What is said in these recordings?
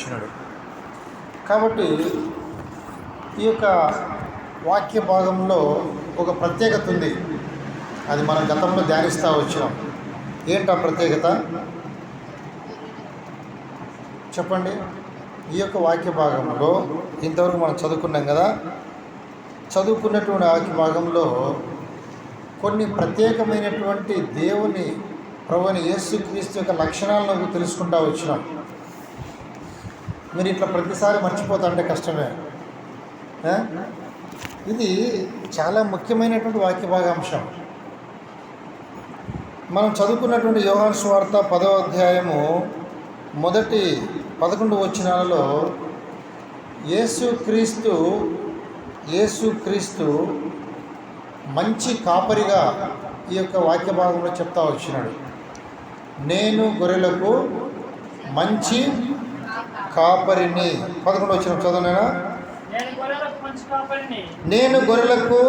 వచ్చినాడు. కాబట్టి ఈ యొక్క వాక్య భాగంలో ఒక ప్రత్యేకత ఉంది. అది మనం గతంలో ధ్యానిస్తూ వచ్చినాం. ఏంటా ప్రత్యేకత? చెప్పండి. ఈ యొక్క వాక్య భాగంలో ఇంతవరకు మనం చదువుకున్నాం కదా? చదువుకున్నటువంటి వాక్య భాగంలో కొన్ని ప్రత్యేకమైనటువంటి దేవుని ప్రభుని యేసుక్రీస్తు యొక్క లక్షణాలను తెలుసుకుంటా వచ్చినాం. మీరు ఇట్లా ప్రతిసారి మర్చిపోతాంటే కష్టమే. ఇది చాలా ముఖ్యమైనటువంటి వాక్య భాగాంశం మనం చదువుకున్నటువంటి యోహాన్ స్వార్త పదవ అధ్యాయము మొదటి పదకొండు వచనాలలో యేసుక్రీస్తు యేసుక్రీస్తు మంచి కాపరిగా ఈ యొక్క వాక్య భాగంలో చెప్తా వచ్చినాడు. నేను గొర్రెలకు మంచి కాపరిని. పదకొండు వచ్చిన చదవనేనా నేను గొర్రెలకు మంచి కాపరిని. నేను గొర్రెలకు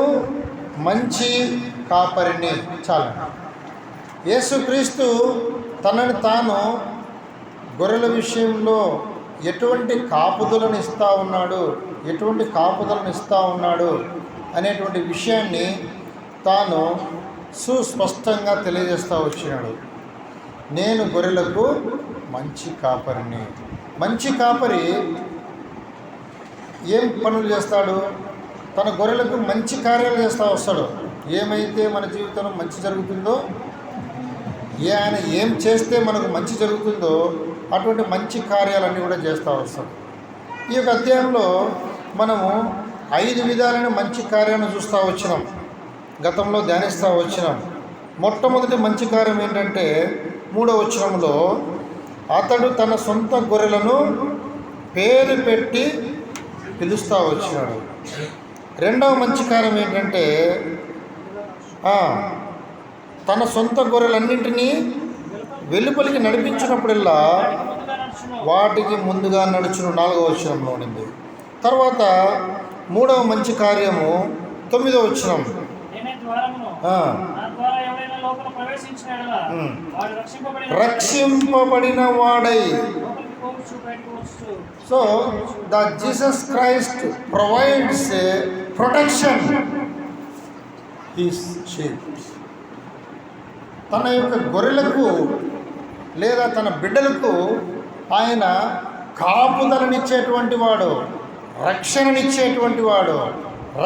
మంచి కాపరిని. చాలు. యేసుక్రీస్తు తనని తాను గొర్రెల విషయంలో ఎటువంటి కాపుదలను ఇస్తూ ఉన్నాడు ఎటువంటి కాపుదలను ఇస్తూ ఉన్నాడు అనేటువంటి విషయాన్ని తాను సుస్పష్టంగా తెలియజేస్తూ వచ్చినాడు. నేను గొర్రెలకు మంచి కాపరిని. మంచి కాపరి ఏం పనులు చేస్తాడు? తన గొర్రెలకు మంచి కార్యాలు చేస్తూ వస్తాడు. ఏమైతే మన జీవితంలో మంచి జరుగుతుందో ఏ ఆయన ఏం చేస్తే మనకు మంచి జరుగుతుందో అటువంటి మంచి కార్యాలన్నీ కూడా చేస్తూ వస్తాడు. ఈ యొక్క అధ్యాయంలో మనము ఐదు విధాలైన మంచి కార్యాలను చూస్తూ వచ్చినాం. గతంలో ధ్యానిస్తూ వచ్చినాం. మొట్టమొదటి మంచి కార్యం ఏంటంటే మూడో వచనంలో అతడు తన సొంత గొర్రెలను పేరు పెట్టి పిలుస్తూ వచ్చినాడు రెండవ మంచి కార్యం ఏంటంటే తన సొంత గొర్రెలన్నింటినీ వెలుపలికి నడిపించినప్పుడల్లా వాటికి ముందుగా నడుచును నాలుగవ వచనంలో ఉండింది. తర్వాత మూడవ మంచి కార్యము తొమ్మిదవ వచనం. రక్షింపబడిన వాడై. So the Jesus Christ provides protection. His sheep తన యొక్క గొర్రెలకు లేదా తన బిడ్డలకు ఆయన కాపుదలనిచ్చేటువంటి వాడు రక్షణనిచ్చేటువంటి వాడు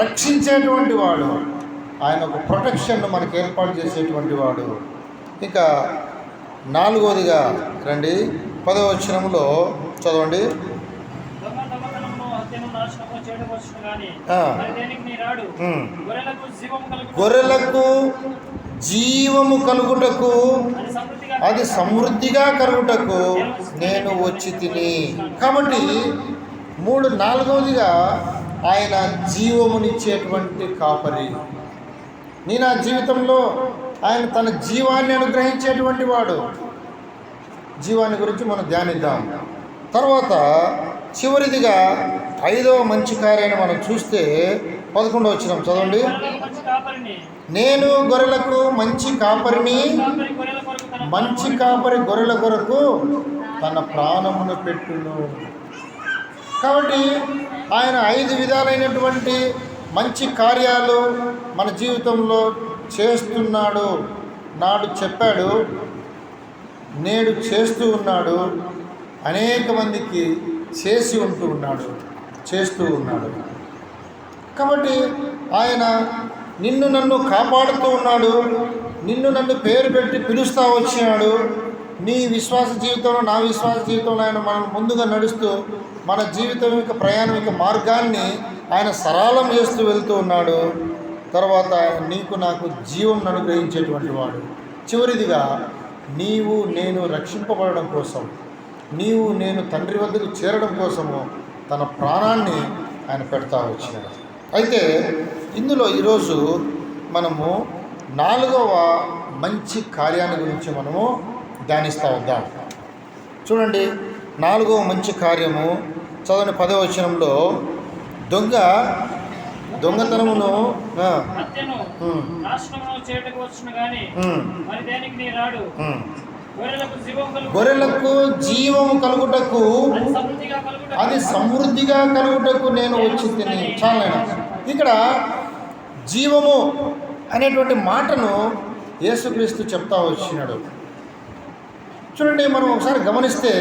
రక్షించేటువంటి వాడు. ఆయన ఒక ప్రొటెక్షన్ను మనకు ఏర్పాటు చేసేటువంటి వాడు. ఇంకా నాలుగోదిగా రండి. పదవచనంలో చదవండి. గొర్రెలకు జీవము కలుగుటకు అది సమృద్ధిగా అది సమృద్ధిగా కలుగుటకు నేను వచ్చి తిని. కాబట్టి మూడు నాలుగవదిగా ఆయన జీవమునిచ్చేటువంటి కాపరి. నీ నా జీవితంలో ఆయన తన జీవాన్ని అనుగ్రహించేటువంటి వాడు. జీవాన్ని గురించి మనం ధ్యానిద్దాం. తర్వాత చివరిదిగా ఐదవ మంచి కార్యాన్ని మనం చూస్తే పదకొండు వచ్చినాం చదవండి. నేను గొర్రెలకు మంచి కాపరిని మంచి కాపరి గొర్రెల కొరకు తన ప్రాణమును పెట్టును. కాబట్టి ఆయన ఐదు విధాలైనటువంటి మంచి కార్యాలు మన జీవితంలో చేస్తున్నాడు. నాడు చెప్పాడు నేడు చేస్తూ ఉన్నాడు అనేక మందికి చేసి ఉంటూ ఉన్నాడు చేస్తూ ఉన్నాడు. కాబట్టి ఆయన నిన్ను నన్ను కాపాడుతూ ఉన్నాడు నిన్ను నన్ను పేరు పెట్టి పిలుస్తూ వచ్చినాడు. నీ విశ్వాస జీవితంలో నా విశ్వాస జీవితంలో ఆయన మనం ముందుగా నడుస్తూ మన జీవితం యొక్క ప్రయాణం యొక్క మార్గాన్ని ఆయన సరళం చేస్తూ వెళ్తూ ఉన్నాడు. తర్వాత నీకు నాకు జీవం అనుగ్రహించేటువంటి వాడు. చివరిదిగా నీవు నేను రక్షింపబడడం కోసం నీవు నేను తండ్రి వద్దకు చేరడం కోసము తన ప్రాణాన్ని ఆయన పెడతా వచ్చినాడు. అయితే ఇందులో ఈరోజు మనము నాలుగవ మంచి కార్యాన్ని గురించి మనము ధ్యానిస్తూ వద్దాం. చూడండి నాలుగవ మంచి కార్యము చదవని పదవచనంలో దొంగ దొంగతనమును. గొర్రెలకు జీవము కలుగుటకు అది సమృద్ధిగా కలుగుటకు నేను వచ్చి తిని చాలైన ఇక్కడ జీవము అనేటువంటి మాటను యేసుక్రీస్తు చెప్తా వచ్చినాడు. చూడండి మనం ఒకసారి గమనిస్తే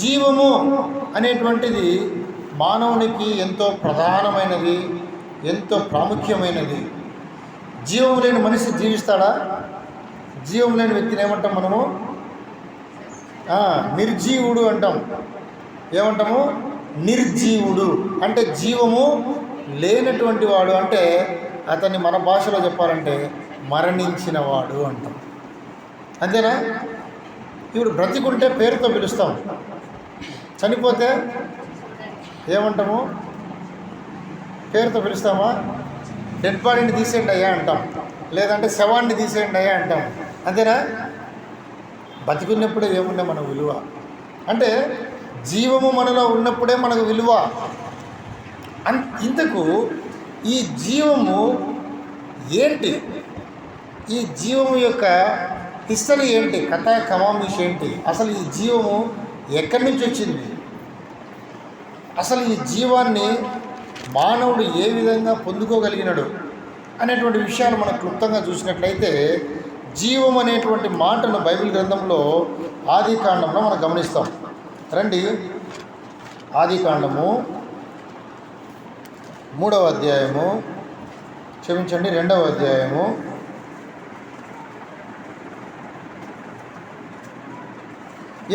జీవము అనేటువంటిది మానవునికి ఎంతో ప్రధానమైనది ఎంతో ప్రాముఖ్యమైనది. జీవం లేని మనిషి జీవిస్తాడా? జీవం లేని వ్యక్తిని ఏమంటాం మనము? నిర్జీవుడు అంటాం. ఏమంటాము? నిర్జీవుడు. అంటే జీవము లేనటువంటి వాడు అంటే అతన్ని మన భాషలో చెప్పాలంటే మరణించిన వాడు అంటాం. అంతేనా? ఇప్పుడు బ్రతికుంటే పేరుతో పిలుస్తాం. చనిపోతే ఏమంటాము? పేరుతో పిలుస్తామా? డెడ్ బాడీని తీసేయండి అయ్యా అంటాం. లేదంటే శవాన్ని తీసేయండి అయ్యా అంటాం. అంతేనా? బతికున్నప్పుడే ఏముండే మన విలువ. అంటే జీవము మనలో ఉన్నప్పుడే మనకు విలువ. అన్ ఇంతకు ఈ జీవము ఏంటి? ఈ జీవము యొక్క హిస్టరీ ఏంటి? కథ కమామిష్ ఏంటి? అసలు ఈ జీవము ఎక్కడి నుంచి వచ్చింది? అసలు ఈ జీవాన్ని మానవుడు ఏ విధంగా పొందుకోగలిగినాడు అనేటువంటి విషయాలు మనం క్లుప్తంగా చూసినట్లయితే జీవం అనేటువంటి మాటను బైబిల్ గ్రంథంలో ఆది కాండంలో మనం గమనిస్తాం. రండి. ఆది కాండము మూడవ అధ్యాయము క్షమించండి రెండవ అధ్యాయము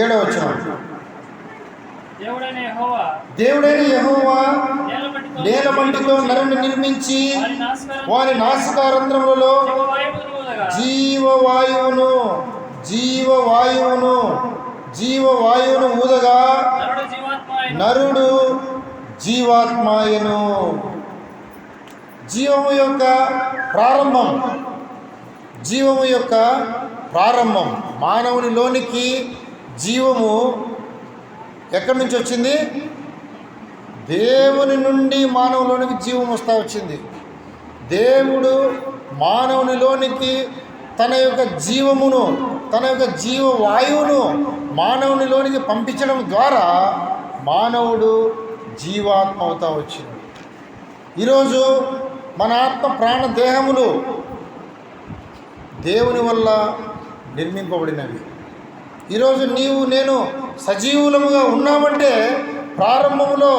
ఏడవ వచ్చిన దేవుడైన యెహోవా నేల మట్టితో నరుని నిర్మించి వారి నాసికారంధ్రములలో జీవవాయువును జీవవాయువును జీవవాయువును ఊదగా నరుడు జీవాత్మాయను. జీవము యొక్క ప్రారంభం జీవము యొక్క ప్రారంభం మానవునిలోనికి జీవము ఎక్కడి నుంచి వచ్చింది? దేవుని నుండి మానవులోనికి జీవం వస్తూ వచ్చింది. దేవుడు మానవునిలోనికి తన యొక్క జీవమును తన యొక్క జీవ వాయువును మానవునిలోనికి పంపించడం ద్వారా మానవుడు జీవాత్మ అవుతా వచ్చింది. ఈరోజు మన ఆత్మ ప్రాణ దేహములు దేవుని వల్ల నిర్మింపబడినవి. ఈరోజు నీవు నేను సజీవులముగా ఉన్నామంటే ప్రారంభంలో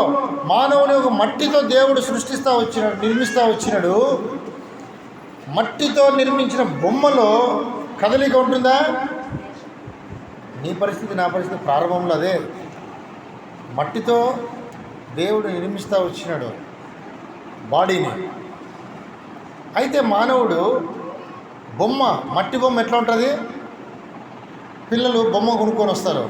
మానవుని ఒక మట్టితో దేవుడు సృష్టిస్తూ వచ్చినాడు నిర్మిస్తూ వచ్చినాడు. మట్టితో నిర్మించిన బొమ్మలో కదలిక ఉంటుందా? నీ పరిస్థితి నా పరిస్థితి ప్రారంభంలో అదే. మట్టితో దేవుడు నిర్మిస్తూ వచ్చినాడు బాడీని. అయితే మానవుడు బొమ్మ మట్టి బొమ్మ ఎట్లా ఉంటుంది? పిల్లలు బొమ్మ కొనుక్కొని వస్తారు.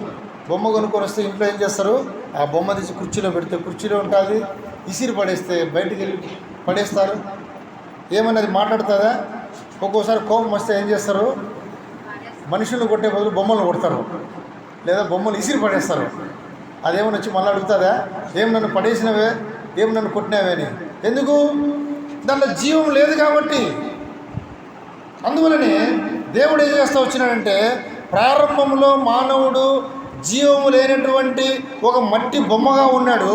బొమ్మ కొనుక్కొని వస్తే ఇంట్లో ఏం చేస్తారు? ఆ బొమ్మ తీసి కుర్చీలో పెడితే కుర్చీలో ఉంటుంది. ఇసిరి పడేస్తే బయటికి వెళ్ళి పడేస్తారు. ఏమన్నది మాట్లాడుతుందా? ఒక్కోసారి కోపం వస్తే ఏం చేస్తారు? మనుషులను కొట్టే బదులు బొమ్మలు కొడతారు. లేదా బొమ్మలు ఇసిరి పడేస్తారు. అదేమని వచ్చి మళ్ళీ అడుగుతుందా? ఏం నన్ను పడేసినవే? ఏం నన్ను కొట్టినావే అని. ఎందుకు? దాంట్లో జీవం లేదు కాబట్టి. అందువలనే దేవుడు ఏం చేస్తూ వచ్చినాడంటే ప్రారంభంలో మానవుడు జీవము లేనటువంటి ఒక మట్టి బొమ్మగా ఉన్నాడు.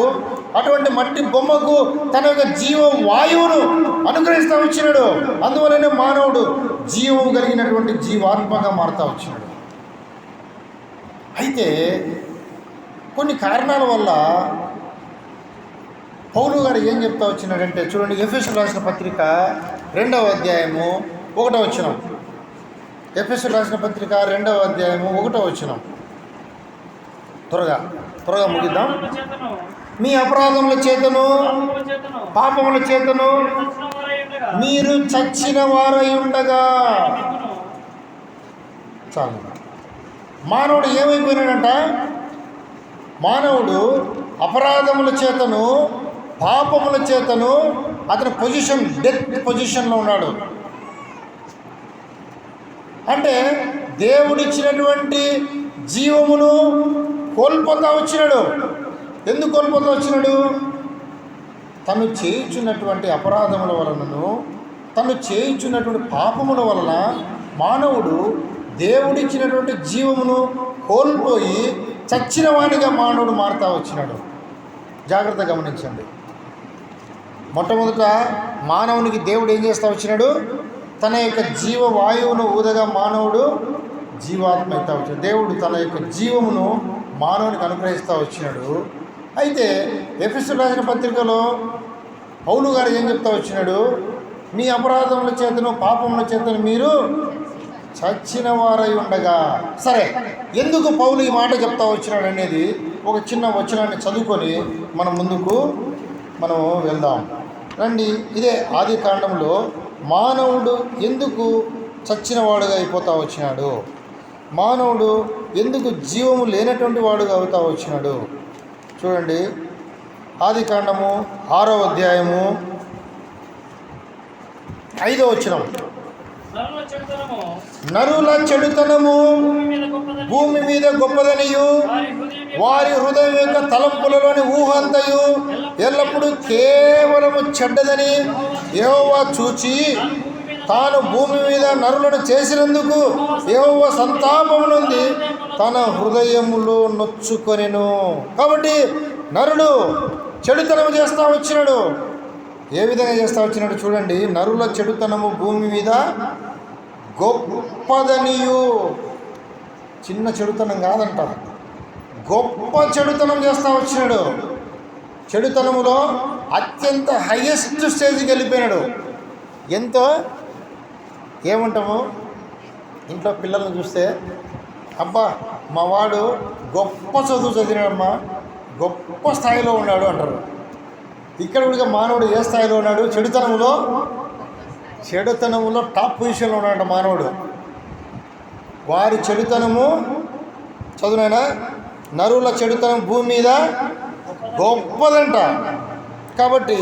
అటువంటి మట్టి బొమ్మకు తన యొక్క జీవ వాయువును అనుగ్రహిస్తూ వచ్చినాడు. అందువలనే మానవుడు జీవము కలిగినటువంటి జీవాత్మగా మారుతూ వచ్చినాడు. అయితే కొన్ని కారణాల వల్ల పౌలు గారు ఏం చెప్తా వచ్చినాడంటే చూడండి ఎఫ్ఎస్ రాసిన పత్రిక రెండవ అధ్యాయము ఒకటో వచ్చినాం ఎఫ్ఎస్ రాసిన పత్రిక రెండవ అధ్యాయము ఒకటో వచ్చినాం త్వరగా త్వరగా ముగిద్దాం. మీ అపరాధముల చేతను పాపముల చేతను మీరు చచ్చిన వారై ఉండగా. చాలు. మానవుడు ఏమైపోయినాడంట? మానవుడు అపరాధముల చేతను పాపముల చేతను అతని పొజిషన్ డెత్ పొజిషన్లో ఉన్నాడు. అంటే దేవుడిచ్చినటువంటి జీవమును కోల్పోతా వచ్చినాడు. ఎందుకు కోల్పోతా వచ్చినాడు? తను చేయించున్నటువంటి అపరాధముల వలనను తను చేయించున్నటువంటి పాపముల వలన మానవుడు దేవుడిచ్చినటువంటి జీవమును కోల్పోయి చచ్చిన వాడిగా మానవుడు మారుతా వచ్చినాడు. జాగ్రత్త గమనించండి. మొట్టమొదట మానవునికి దేవుడు ఏం చేస్తా వచ్చినాడు? తన యొక్క జీవ వాయువును ఊదగా మానవుడు జీవాత్మ అవుతా వచ్చాడు. దేవుడు తన యొక్క జీవమును మానవునికి అనుగ్రహిస్తూ వచ్చినాడు. అయితే ఎఫ్ఎస్ఎల్ రాసిన పత్రికలో పౌలు గారు ఏం చెప్తా వచ్చినాడు? మీ అపరాధముల చేతను పాపముల చేతను మీరు చచ్చిన వారై ఉండగా. సరే ఎందుకు పౌలు ఈ మాట చెప్తా వచ్చినాడు అనేది ఒక చిన్న వచనాన్ని చదువుకొని మనం ముందుకు మనం వెళ్దాం. రండి ఇదే ఆది కాండంలో మానవుడు ఎందుకు చచ్చినవాడుగా అయిపోతా వచ్చినాడు? మానవుడు ఎందుకు జీవము లేనటువంటి వాడుగా అవుతా వచ్చినాడు? చూడండి. ఆది కాండము ఆరో అధ్యాయము ఐదో వచనం. నరుల చెడుతనము. నరుల చెడుతనము భూమి మీద గొప్పదనియు. వారి హృదయం యొక్క తలంపులలోని ఊహ అంతయు ఎల్లప్పుడూ కేవలము చెడ్డదని యెహోవా చూచి తాను భూమి మీద నరులను చేసినందుకు యెహోవా సంతాపము నుండి తన హృదయములో నొచ్చుకొనెను. కాబట్టి నరుడు చెడుతనము చేస్తా వచ్చినాడు. ఏ విధంగా చేస్తా వచ్చినాడు చూడండి. నరుల చెడుతనము భూమి మీద గొప్పదనియు. చిన్న చెడుతనం కాదంట. గొప్ప చెడుతనం చేస్తా వచ్చినాడు. చెడుతనములో అత్యంత హయ్యెస్ట్ స్టేజ్కి వెళ్ళిపోయినాడు. ఎంతో? ఏమంటాము? ఇంట్లో పిల్లల్ని చూస్తే అబ్బా మా వాడు గొప్ప చదువు చదివినాడమ్మా. గొప్ప స్థాయిలో ఉన్నాడు అంటారు. ఇక్కడ కూడా మానవుడు ఏ స్థాయిలో ఉన్నాడు? చెడుతనంలో చెడుతనంలో టాప్ పొజిషన్లో ఉన్నాడు మానవుడు. వారి చెడుతనము చదువునైనా నరువుల చెడుతనం భూమి మీద గొప్పదంట. కాబట్టి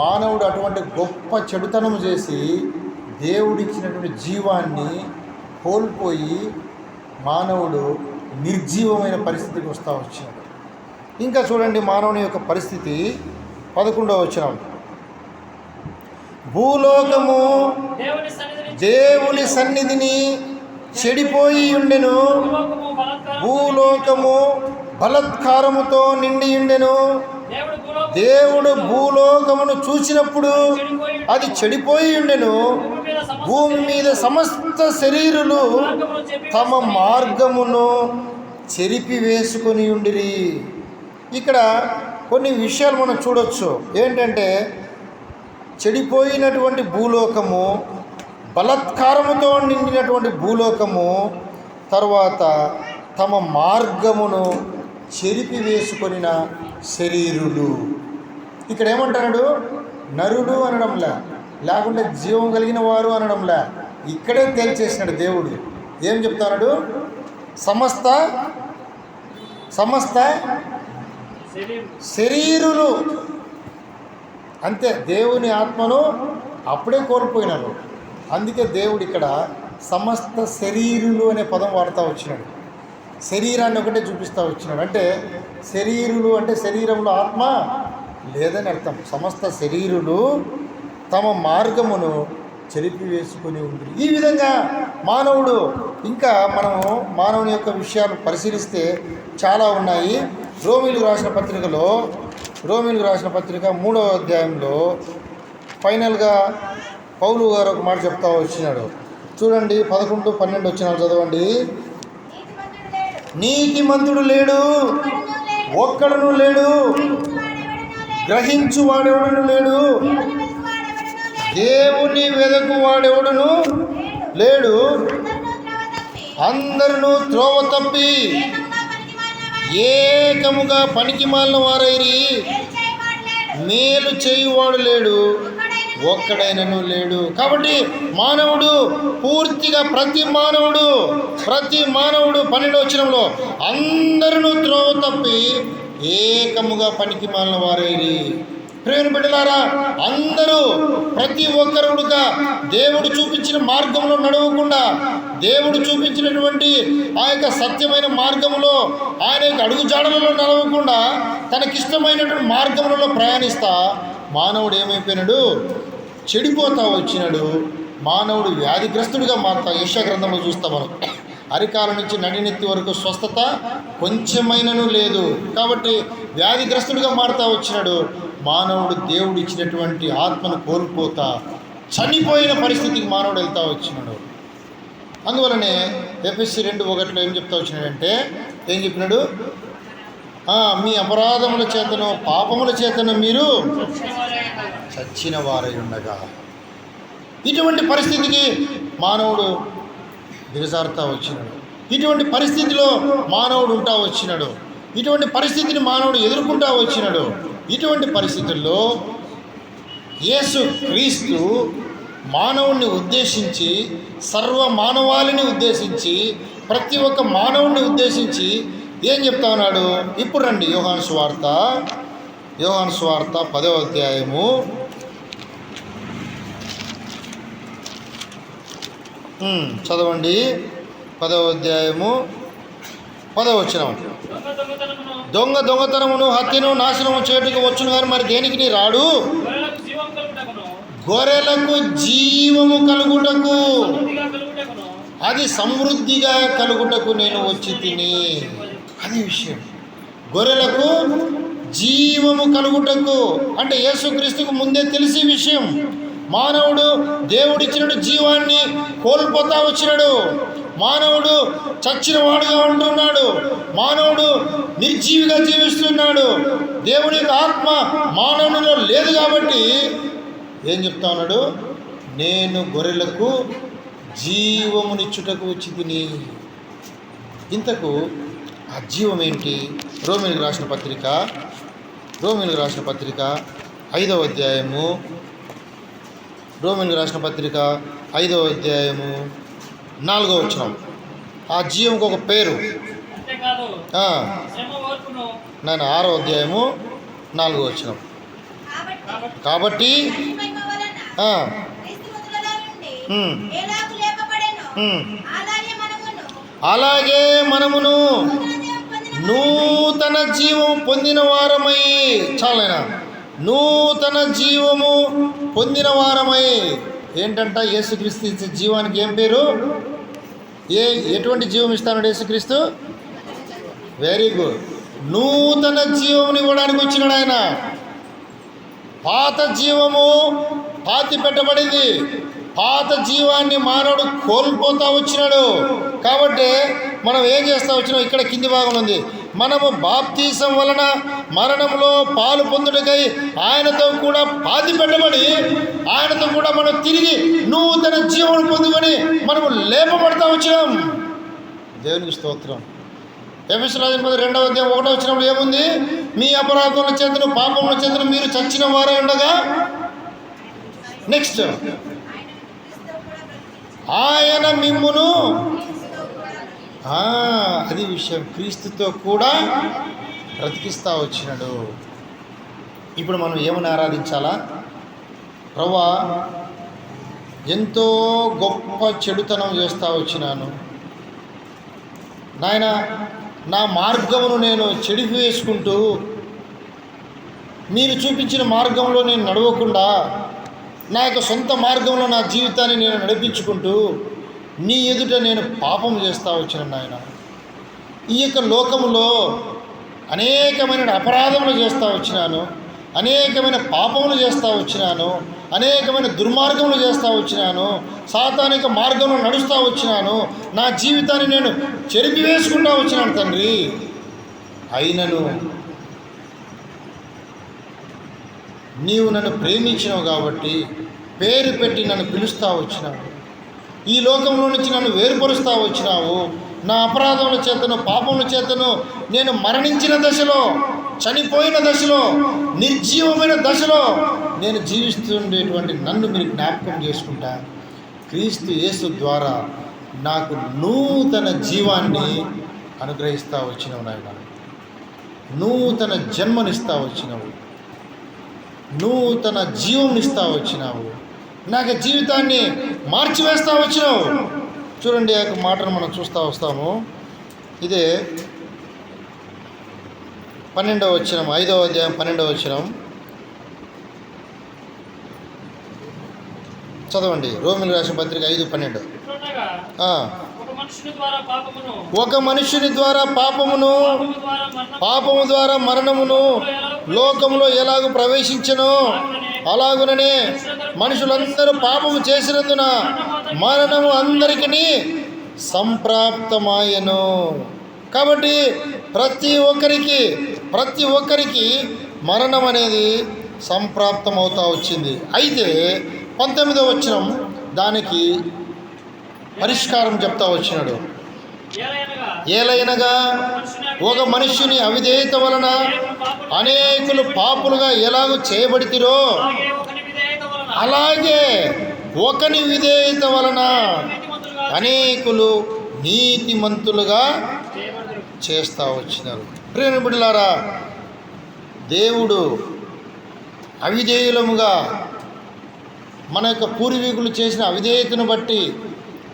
మానవుడు అటువంటి గొప్ప చెడుతనం చేసి దేవుడిచ్చినటువంటి జీవాన్ని కోల్పోయి మానవుడు నిర్జీవమైన పరిస్థితికి వస్తూ వచ్చాడు ఇంకా చూడండి మానవుని యొక్క పరిస్థితి. పదకొండవ వచ్చిన భూలోకము దేవుని సన్నిధిని చెడిపోయి ఉండెను. భూలోకము బలాత్కారం భూలోకము బలత్కారముతో నిండి ఉండెను. దేవుడు భూలోకము దేవుడు భూలోకమును చూసినప్పుడు అది చెడిపోయి ఉండెను. భూమి మీద సమస్త శరీరులు తమ మార్గమును చెరిపి వేసుకొని ఉండిరి. ఇక్కడ కొన్ని విషయాలు మనం చూడొచ్చు. ఏంటంటే చెడిపోయినటువంటి భూలోకము బలత్కారముతో నిండినటువంటి భూలోకము తర్వాత తమ మార్గమును చెరిపి వేసుకొనిన శరీరులు. ఇక్కడ ఏమంటున్నాడు నరుడు అనడంలే లేకుంటే జీవం కలిగిన వారు అనడంలే ఇక్కడే తేల్చేసినాడు దేవుడు. ఏం చెప్తున్నాడు సమస్త సమస్త శరీరులు. అంతే దేవుని ఆత్మను అప్పుడే కోల్పోయినారు అందుకే దేవుడు ఇక్కడ సమస్త శరీరులు అనే పదం వాడుతూ వచ్చినాడు. శరీరాన్ని ఒకటే చూపిస్తూ వచ్చినాడు. అంటే శరీరులు అంటే శరీరంలో ఆత్మ లేదని అర్థం. సమస్త శరీరులు తమ మార్గమును చెరిపివేసుకొని ఉంది ఈ విధంగా మానవుడు ఇంకా మనము మానవుని యొక్క విషయాలు పరిశీలిస్తే చాలా ఉన్నాయి. రోమిలకు రాసిన పత్రికలో రోమిలకు రాసిన పత్రిక మూడవ అధ్యాయంలో ఫైనల్గా పౌలు గారు ఒక మాట చెప్తా వచ్చినాడు. చూడండి పదకొండు పన్నెండు వచ్చినాడు చదవండి. నీతి మంతుడు లేడు ఒక్కడును లేడు గ్రహించు వాడెవడను లేడు దేవుని వెదకు వాడెవడను లేడు. అందరూ త్రోవ తప్పి ఏకముగా పనికి మాలిన వారైరి. మేలు చేయువాడు లేడు ఒక్కడైనను లేడు. కాబట్టి మానవుడు పూర్తిగా ప్రతి మానవుడు ప్రతి మానవుడు పన్నెండు వచ్చినంలో అందరూ త్రోవ తప్పి ఏకముగా పనికి మాలిన వారైరి. ప్రేమ బిడ్డలారా అందరూ ప్రతి ఒక్కరుడుగా దేవుడు చూపించిన మార్గంలో నడవకుండా దేవుడు చూపించినటువంటి ఆ యొక్క సత్యమైన మార్గంలో ఆయన యొక్క అడుగుజాడలలో నడవకుండా తనకిష్టమైనటువంటి మార్గములలో ప్రయాణిస్తా మానవుడు ఏమైపోయినాడు? చెడిపోతా వచ్చినాడు. మానవుడు వ్యాధిగ్రస్తుడిగా మారుతా యశ గ్రంథంలో చూస్తాం మనం. అరికాల నుంచి నడినెత్తి వరకు స్వస్థత కొంచెమైనను లేదు. కాబట్టి వ్యాధిగ్రస్తుడిగా మారుతా వచ్చినాడు. మానవుడు దేవుడు ఇచ్చినటువంటి ఆత్మను కోల్పోతా చనిపోయిన పరిస్థితికి మానవుడు వెళ్తా వచ్చినాడు. అందువలనే ఎఫ్ఎస్సి రెండు ఒకటిలో ఏం చెప్తా వచ్చినాడంటే ఏం చెప్పినాడు? మీ అపరాధముల చేతను పాపముల చేతను మీరు చచ్చిన వారై ఉండగా ఇటువంటి పరిస్థితికి మానవుడు దిగజారుతా వచ్చినాడు. ఇటువంటి పరిస్థితిలో మానవుడు ఉంటా వచ్చినాడు. ఇటువంటి పరిస్థితిని మానవుడు ఎదుర్కొంటా వచ్చినాడు. ఇటువంటి పరిస్థితుల్లో యేసు క్రీస్తు మానవుణ్ణి ఉద్దేశించి సర్వ మానవాళిని ఉద్దేశించి ప్రతి ఒక్క మానవుణ్ణి ఉద్దేశించి ఏం చెప్తా ఉన్నాడు? ఇప్పుడు రండి యోహాన్ స్వార్త. యోహాన్ స్వార్త పదవ అధ్యాయము. చదవండి. పదవ అధ్యాయము పదవ వచ్చిన దొంగ దొంగతనమును దొంగ దొంగతనమును హత్యను నాశనము చేటుకు వచ్చును కానీ మరి దేనికి నీ రాడు? గొర్రెలకు జీవము కలుగుటకు. అది సమృద్ధిగా కలుగుటకు నేను వచ్చి తిని. అది విషయం. గొర్రెలకు జీవము కలుగుటకు. అంటే యేసుక్రీస్తుకు ముందే తెలిసి విషయం. మానవుడు దేవుడిచ్చినడు జీవాన్ని కోల్పోతా వచ్చినాడు. మానవుడు చచ్చిన వాడుగా ఉంటున్నాడు. మానవుడు నిర్జీవిగా జీవిస్తున్నాడు. దేవుని యొక్క ఆత్మ మానవునిలో లేదు కాబట్టి ఏం చెప్తా ఉన్నాడు? నేను గొర్రెలకు జీవమునిచ్చుటకు వచ్చి ఇంతకు ఆ జీవం ఏంటి? రోమిలకు రాసిన పత్రిక రోమిలకు రాసిన పత్రిక ఐదవ అధ్యాయము రోమిలకు రాసిన పత్రిక ఐదవ అధ్యాయము. నాలుగవ వచనం. ఆ జీవంకి ఒక పేరు. నేను ఆరో అధ్యాయము నాలుగో వచనం. కాబట్టి. అలాగే మనమును నూతన జీవం నూతన జీవము పొందిన పొందిన వారమై చాలైనా. నూతన జీవము పొందిన వారమై ఏంటంట యేసుక్రీస్తు ఇచ్చే జీవానికి ఏం పేరు? ఏ ఎటువంటి జీవం ఇస్తాడు యేసుక్రీస్తు? వెరీ గుడ్ నూతన జీవముని ఇవ్వడానికి వచ్చినాడు ఆయన. పాత జీవము పాతి పెట్టబడింది. పాత జీవాన్ని మానవుడు కోల్పోతా వచ్చినాడు. కాబట్టి మనం ఏం చేస్తా వచ్చినాం? ఇక్కడ కింది భాగం ఉంది. మనము బాప్తీసం వలన మరణంలో పాలు పొందుటకై ఆయనతో కూడా పాతి పెట్టబడి ఆయనతో కూడా మనం తిరిగి నూతన జీవనం పొందుకొని మనము లేపబడతా వచ్చినాం. దేవునికి స్తోత్రం. ఎఫ్ఎస్ మీద రెండవ అధ్యాయం ఒకటో వచ్చినప్పుడు ఏముంది? మీ అపరాధముల చేతను పాపముల చేతను మీరు చచ్చిన వారే ఉండగా? నెక్స్ట్ ఆయన మిమ్మును అది విషయం. క్రీస్తుతో కూడా బ్రతికిస్తా వచ్చినాడు. ఇప్పుడు మనం ఏమని ఆరాధించాలా? ప్రవ్వా ఎంతో గొప్ప చెడుతనం చేస్తూ వచ్చినాను. నాయన నా మార్గమును నేను చెడిపి వేసుకుంటూ మీరు చూపించిన మార్గంలో నేను నడవకుండా నా యొక్క సొంత మార్గంలో నా జీవితాన్ని నేను నడిపించుకుంటూ నీ ఎదుట నేను పాపం చేస్తా వచ్చిన నాయన. ఈ యొక్క లోకంలో అనేకమైన అపరాధములు చేస్తూ వచ్చినాను అనేకమైన పాపములు చేస్తూ వచ్చినాను అనేకమైన దుర్మార్గములు చేస్తూ వచ్చినాను సాతానిక మార్గంలో నడుస్తూ వచ్చినాను నా జీవితాన్ని నేను చెరిపివేసుకుంటా వచ్చినాను తండ్రి. అయినను నీవు నన్ను ప్రేమించినావు కాబట్టి పేరు పెట్టి నన్ను పిలుస్తూ వచ్చినావు. ఈ లోకంలో నుంచి నన్ను వేరుపరుస్తూ వచ్చినావు. నా అపరాధముల చేతను పాపముల చేతను నేను మరణించిన దశలో చనిపోయిన దశలో నిర్జీవమైన దశలో నేను జీవిస్తుండేటువంటి నన్ను మీరు జ్ఞాపకం చేసుకుంటా. క్రీస్తు యేసు ద్వారా నాకు నూతన జీవాన్ని అనుగ్రహిస్తా వచ్చినావు నాయన. నూతన జన్మనిస్తా వచ్చినావు. నూతన జీవం ఇస్తా వచ్చినావు. నాకు జీవితాన్ని మార్చివేస్తా వచ్చినావు. చూడండి ఆ యొక్క మాటను మనం చూస్తూ వస్తాము. ఇదే పన్నెండవ వచ్చినం ఐదవ అధ్యాయం పన్నెండవ వచ్చినం చదవండి రోమిల్ రాసిన పత్రిక ఐదు పన్నెండు. ఒక మనుషుని ద్వారా పాపమును పాపము ద్వారా పాపము ద్వారా మరణమును లోకములో ఎలాగ ప్రవేశించను అలాగుననే మనుషులందరూ పాపము చేసినందున మరణము అందరికీ సంప్రాప్తమాయను. కాబట్టి ప్రతి ఒక్కరికి ప్రతి ఒక్కరికి మరణం అనేది సంప్రాప్తమవుతా వచ్చింది. అయితే పంతొమ్మిదవ వచ్చిన దానికి పరిష్కారం చెప్తా వచ్చినాడు. ఏలైనగా ఒక మనిషిని అవిధేయత వలన అనేకులు పాపులుగా ఎలాగో చేయబడితిరో అలాగే ఒకని విధేయత వలన అనేకులు నీతిమంతులుగా చేస్తూ వచ్చినారు. ప్రేమ బిడ్డలారా దేవుడు అవిధేయులముగా మన యొక్క పూర్వీకులు చేసిన అవిధేయతను బట్టి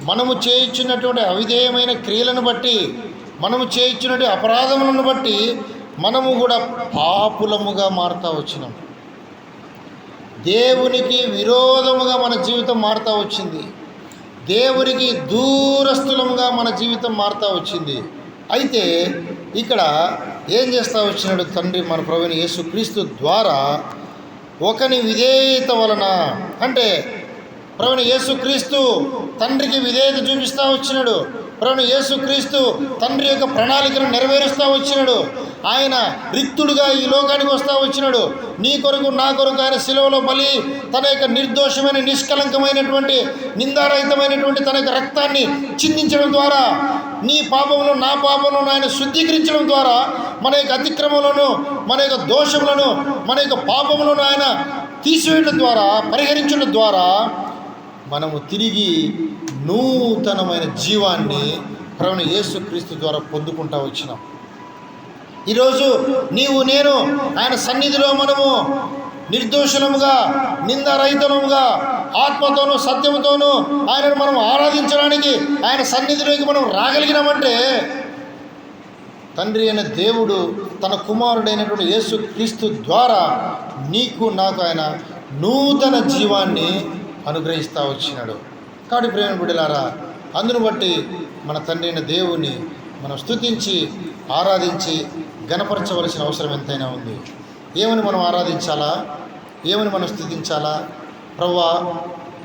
మనము చేయించినటువంటి అవిధేయమైన క్రియలను బట్టి మనము చేయించినటువంటి అపరాధములను బట్టి మనము కూడా పాపులముగా మారుతూ వచ్చినాం. దేవునికి విరోధముగా మన జీవితం మారుతూ వచ్చింది. దేవునికి దూరస్థులంగా మన జీవితం మారుతూ వచ్చింది. అయితే ఇక్కడ ఏం చేస్తూ వచ్చినాడు తండ్రి మన ప్రవీణ యేసుక్రీస్తు ద్వారా ఒకని విధేయత వలన అంటే ప్రవీణ యేసుక్రీస్తు తండ్రికి విధేయత చూపిస్తూ వచ్చినాడు. ప్రభు యేసుక్రీస్తు తండ్రి యొక్క ప్రణాళికను నెరవేరుస్తూ వచ్చినాడు. ఆయన రిక్తుడుగా ఈ లోకానికి వస్తూ వచ్చినాడు. నీ కొరకు నా కొరకు ఆయన శిలవలో బలి తన యొక్క నిర్దోషమైన నిష్కలంకమైనటువంటి నిందారహితమైనటువంటి తన యొక్క రక్తాన్ని చిందించడం ద్వారా నీ పాపములను నా పాపములను ఆయన శుద్ధీకరించడం ద్వారా మన యొక్క అతిక్రమలను మన యొక్క దోషములను మన యొక్క పాపములను ఆయన తీసివేయడం ద్వారా పరిహరించడం ద్వారా మనము తిరిగి నూతనమైన జీవాన్ని ప్రవణ యేసుక్రీస్తు ద్వారా పొందుకుంటా వచ్చినాం. ఈరోజు నీవు నేను ఆయన సన్నిధిలో మనము నిర్దోషులముగా నిందరహితముగా ఆత్మతోనూ సత్యముతోనూ ఆయనను మనం ఆరాధించడానికి ఆయన సన్నిధిలోకి మనం రాగలిగినామంటే తండ్రి అయిన దేవుడు తన కుమారుడైనటువంటి యేసు క్రీస్తు ద్వారా నీకు నాకు ఆయన నూతన జీవాన్ని అనుగ్రహిస్తూ వచ్చినాడు. కాబట్టి ప్రేమ బిడ్డలారా అందును బట్టి మన తండ్రి అయిన దేవుని మనం స్తుతించి ఆరాధించి గణపరచవలసిన అవసరం ఎంతైనా ఉంది. ఏమని మనం ఆరాధించాలా? ఏమని మనం స్థుతించాలా ప్రవ్వా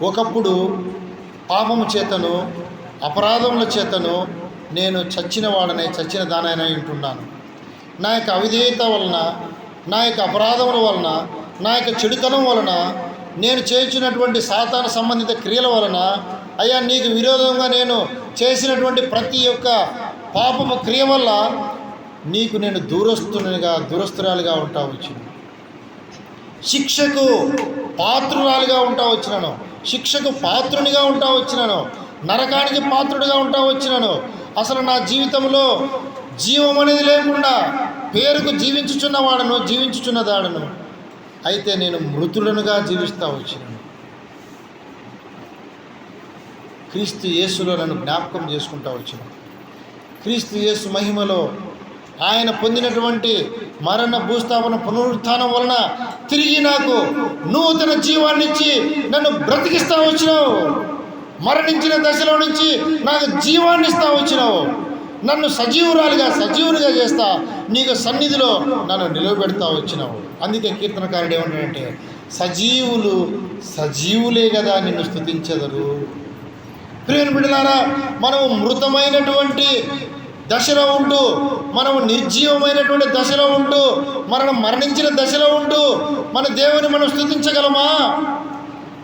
ఒకప్పుడు పాపము చేతను అపరాధముల చేతను నేను చచ్చిన వాడనే చచ్చిన దానైనా ఉంటున్నాను. నా యొక్క అవిధేయత వలన నా యొక్క అపరాధముల వలన నా యొక్క చెడుతనం వలన నేను చేయించినటువంటి సాతాన సంబంధిత క్రియల వలన అయ్యా నీకు విరోధంగా నేను చేసినటువంటి ప్రతి ఒక్క పాపము క్రియ వల్ల నీకు నేను దూరస్తునిగా దూరస్తురాలుగా ఉంటా వచ్చిన. శిక్షకు పాత్రురాలుగా ఉంటా వచ్చినాను. శిక్షకు పాత్రునిగా ఉంటా వచ్చినాను. నరకానికి పాత్రుడిగా ఉంటా వచ్చినాను. అసలు నా జీవితంలో జీవం అనేది లేకుండా పేరుకు జీవించుచున్నవాడను జీవించుచున్నదాడను అయితే నేను మృతులనుగా జీవిస్తూ వచ్చినాను. క్రీస్తు యేసులో నన్ను జ్ఞాపకం చేసుకుంటా వచ్చినాను. క్రీస్తు యేసు మహిమలో ఆయన పొందినటువంటి మరణ భూస్థాపన పునరుత్థానం వలన తిరిగి నాకు నూతన జీవాన్నిచ్చి నన్ను బ్రతికిస్తా వచ్చినావు. మరణించిన దశలో నుంచి నాకు జీవాన్ని ఇస్తా వచ్చినావు. నన్ను సజీవురాలుగా సజీవునిగా చేస్తా నీకు సన్నిధిలో నన్ను నిలబెడతా వచ్చినావు. అందుకే కీర్తనకారుడు ఏమంటాడంటే సజీవులు సజీవులే కదా నిన్ను స్తుతించెదరు. ప్రియని బిడ్డలారా మనము మృతమైనటువంటి దశలో ఉంటూ మనము నిర్జీవమైనటువంటి దశలో ఉంటూ మనం మరణించిన దశలో ఉంటూ మన దేవుని మనం స్థుతించగలమా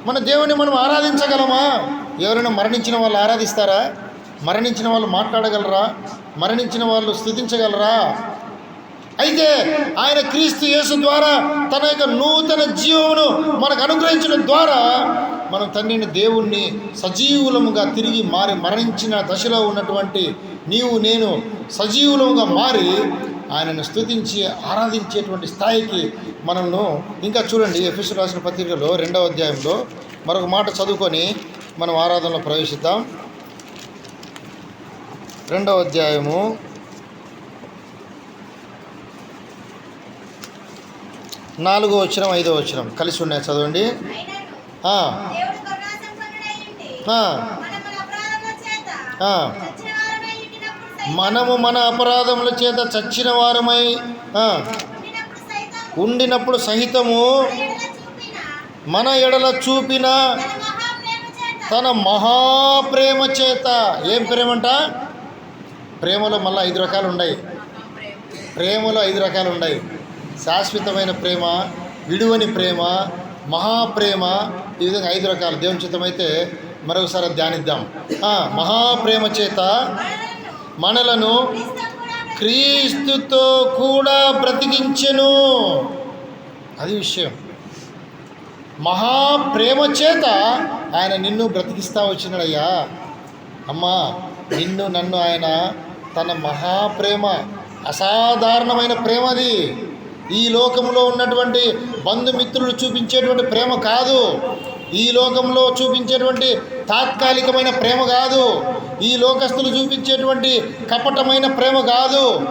మన దేవుని మనం ఆరాధించగలమా? ఎవరైనా మరణించిన వాళ్ళు ఆరాధిస్తారా? మరణించిన వాళ్ళు మాట్లాడగలరా? మరణించిన వాళ్ళు స్థుతించగలరా అయితే ఆయన క్రీస్తు యేసు ద్వారా తన యొక్క నూతన జీవమును మనకు అనుగ్రహించడం ద్వారా మనం తండ్రిని దేవుణ్ణి సజీవులముగా తిరిగి మారి మరణించిన దశలో ఉన్నటువంటి నీవు నేను సజీవులముగా మారి ఆయనను స్తుతించి ఆరాధించేటువంటి స్థాయికి మనల్ని ఇంకా చూడండి ఎఫ్ఎస్ రాసిన పత్రికలో రెండవ అధ్యాయంలో మరొక మాట చదువుకొని మనం ఆరాధనలో ప్రవేశిద్దాం. రెండవ అధ్యాయము నాలుగో వచ్చినం ఐదో వచ్చినం కలిసి ఉన్నాయి చదవండి. మనము మన అపరాధముల చేత చచ్చిన వారమై ఉండినప్పుడు సహితము మన ఎడల చూపిన తన మహాప్రేమ చేత. ఏం ప్రేమంట? ప్రేమలో మళ్ళీ ఐదు రకాలు ఉన్నాయి. ప్రేమలో ఐదు రకాలు ఉన్నాయి. శాశ్వతమైన ప్రేమ విడువని ప్రేమ మహాప్రేమ ఈ విధంగా ఐదు రకాలు. దేవుని చిత్తమైతే మరొకసారి ధ్యానిద్దాం. మహాప్రేమ చేత మనలను క్రీస్తుతో కూడా బ్రతికించెను. అది విషయం. మహాప్రేమ చేత ఆయన నిన్ను బ్రతికిస్తా వచ్చినాడయ్యా. అమ్మా నిన్ను నన్ను ఆయన తన మహాప్రేమ అసాధారణమైన ప్రేమ అది. ఈ లోకంలో ఉన్నటువంటి బంధుమిత్రులు చూపించేటువంటి ప్రేమ కాదు. ఈ లోకంలో చూపించేటువంటి తాత్కాలికమైన ప్రేమ కాదు. ఈ లోకస్తులు చూపించేటువంటి కపటమైన ప్రేమ కాదు.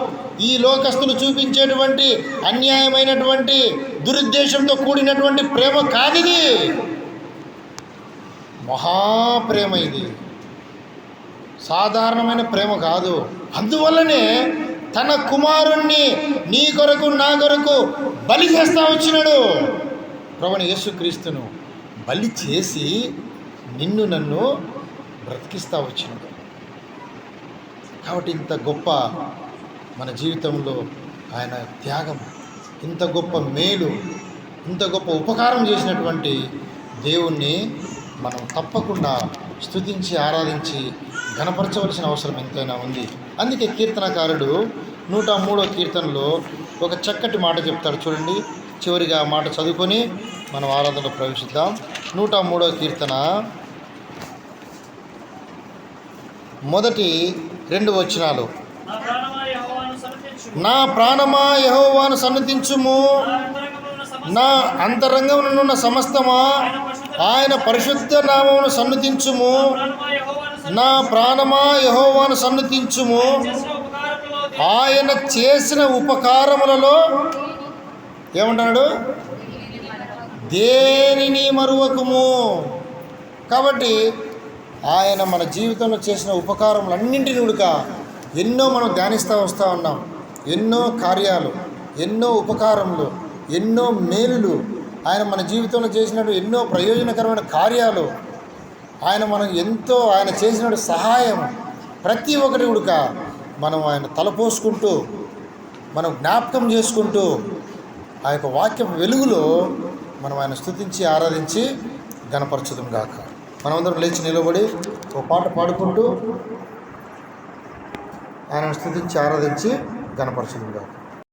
ఈ లోకస్తులు చూపించేటువంటి అన్యాయమైనటువంటి దురుద్దేశంతో కూడినటువంటి ప్రేమ కాదిది మహాప్రేమ ఇది. సాధారణమైన ప్రేమ కాదు. అందువల్లనే తన కుమారుణ్ణి నీ కొరకు నా కొరకు బలి చేస్తా వచ్చినాడు. ప్రభుని యేసుక్రీస్తును బలి చేసి నిన్ను నన్ను బ్రతికిస్తా వచ్చినాడు. కాబట్టి ఇంత గొప్ప మన జీవితంలో ఆయన త్యాగం ఇంత గొప్ప మేలు ఇంత గొప్ప ఉపకారం చేసినటువంటి దేవుణ్ణి మనం తప్పకుండా స్తుతించి ఆరాధించి ఘనపరచవలసిన అవసరం ఎంతైనా ఉంది. అందుకే కీర్తనకారుడు నూట మూడో కీర్తనలో ఒక చక్కటి మాట చెప్తాడు చూడండి. చివరిగా ఆ మాట చదువుకొని మనం ఆరాధనలో ప్రవేశిద్దాం. నూట మూడో కీర్తన. మొదటి రెండు వచనాలు. నా ప్రాణమా నా యహోవాను సన్నతించుము. నా అంతరంగమునున్న ఉన్న సమస్తమా ఆయన పరిశుద్ధ నామమును సన్నతించుము. నా ప్రాణమా యహోవాను సన్నతించుము. ఆయన చేసిన ఉపకారములలో ఏమంటున్నాడు? దేనిని మరువకుము? కాబట్టి ఆయన మన జీవితంలో చేసిన ఉపకారములన్నింటిని ఉడక ఎన్నో మనం ధ్యానిస్తూ వస్తూ ఉన్నాం. ఎన్నో కార్యాలు ఎన్నో ఉపకారములు ఎన్నో మేలులు ఆయన మన జీవితంలో చేసినట్టు ఎన్నో ప్రయోజనకరమైన కార్యాలు ఆయన మనం ఎంతో ఆయన చేసిన సహాయం ప్రతి ఒక్కటి కూడా మనం ఆయన తలపోసుకుంటూ మనం జ్ఞాపకం చేసుకుంటూ ఆ యొక్క వాక్యం వెలుగులో మనం ఆయన స్థుతించి ఆరాధించి గణపరచుదాం గాక. మనమందరం లేచి నిలబడి ఒక పాట పాడుకుంటూ ఆయన స్థుతించి ఆరాధించి గణపరచుదాం గాక.